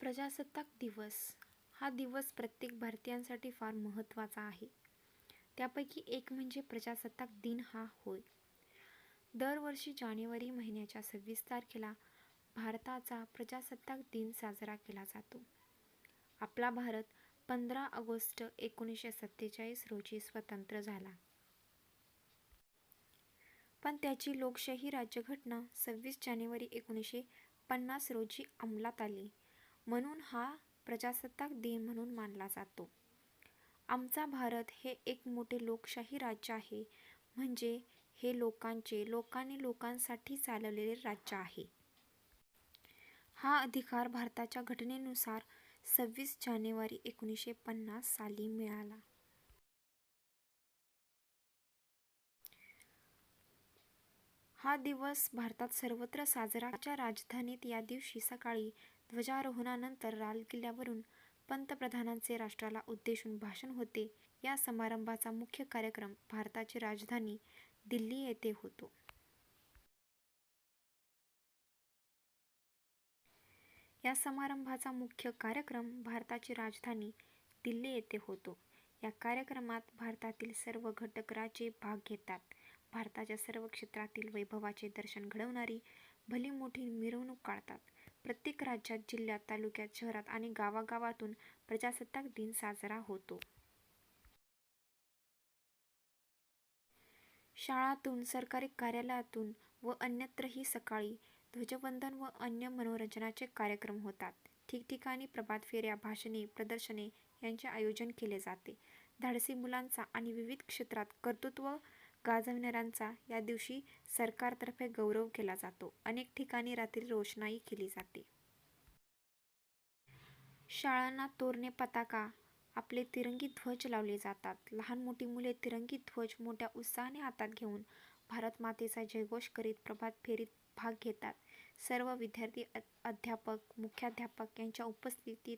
प्रजासत्ताक दिवस हा दिवस प्रत्येक भारतीयांसाठी फार महत्त्वाचा आहे. त्यापैकी एक म्हणजे प्रजासत्ताक दिन हा होय. दरवर्षी जानेवारी महिन्याच्या सव्वीस तारखेला भारताचा प्रजासत्ताक दिन साजरा केला जातो. आपला भारत पंधरा ऑगस्ट एकोणीसशे सत्तेचाळीस रोजी स्वतंत्र झाला. पण त्याची लोकशाही राज्यघटना सव्वीस जानेवारी एकोणीसशे पन्नास रोजी अंमलात आली म्हणून हा प्रजासत्ताक दिन म्हणून मानला जातो. आमचा भारत हे एक मोठे लोकशाही राज्य आहे म्हणजे हे लोकांचे, लोकांनी लोकांसाठी चालवलेले राज्य आहे. हा अधिकार भारताच्या घटनेनुसार सव्वीस जानेवारी एकोणीसशे पन्नास साली मिळाला. हा दिवस भारतात सर्वत्र साजराच्या राजधानीत या दिवशी सकाळी ध्वजारोहणानंतर लाल किल्ल्यावरून पंतप्रधानांचे राष्ट्राला उद्देशून भाषण होते. या समारंभाचा मुख्य कार्यक्रम भारताची राजधानी दिल्ली येथे होतो. या समारंभाचा मुख्य कार्यक्रम भारताची राजधानी दिल्ली येथे होतो. या कार्यक्रमात भारतातील सर्व घटक राज्ये भाग घेतात. भारताच्या सर्व क्षेत्रातील वैभवाचे दर्शन घडवणारी भली मोठी मिरवणूक काढतात. प्रत्येक राज्यात, जिल्ह्यात, तालुक्यात, शहरात आणि गावागावातून प्रजासत्ताक दिन साजरा होतो. शाळातून सरकारी कार्यालयातून व अन्यत्रही सकाळी ध्वजवंदन व अन्य मनोरंजनाचे कार्यक्रम होतात. ठिकठिकाणी प्रभात फेऱ्या भाषणे, प्रदर्शने यांचे आयोजन केले जाते. धाडसी मुलांचा आणि विविध क्षेत्रात कर्तृत्व गाजवणाऱ्यांचा या दिवशी सरकारतर्फे गौरव केला जातो. अनेक ठिकाणी रात्री रोषणाई केली जाते. शाळांना तोरणे, पताका, आपले तिरंगी ध्वज लावले जातात. लहान-मोठी मुले तिरंगी ध्वज मोठ्या उत्साहाने हातात घेऊन भारतमातेचा जयघोष करीत प्रभात फेरीत भाग घेतात. सर्व विद्यार्थी, अध्यापक, मुख्याध्यापक यांच्या उपस्थितीत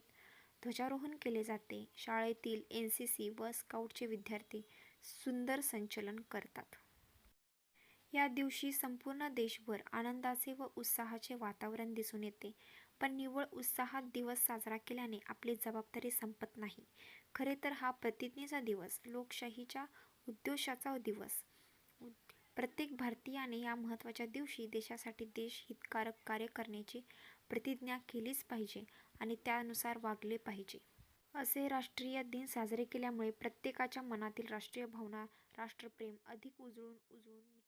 ध्वजारोहण केले जाते. शाळेतील एन सी सी व स्काऊटचे विद्यार्थी सुंदर संचलन करतात. या दिवशी संपूर्ण देशभर आनंदाचे व उत्साहाचे वातावरण दिसून येते. पण निव्वळ उत्साहात दिवस साजरा केल्याने आपली जबाबदारी संपत नाही. खरे तर हा प्रतिज्ञेचा दिवस, लोकशाहीच्या उद्देशाचा दिवस. प्रत्येक भारतीयाने या महत्त्वाच्या दिवशी देशासाठी देश हितकारक कार्य करण्याची प्रतिज्ञा केलीच पाहिजे आणि त्यानुसार वागले पाहिजे. असे राष्ट्रीय दिन साजरे केल्यामुळे प्रत्येकाच्या मनातील राष्ट्रीय भावना, राष्ट्रप्रेम अधिक उजळून उजळून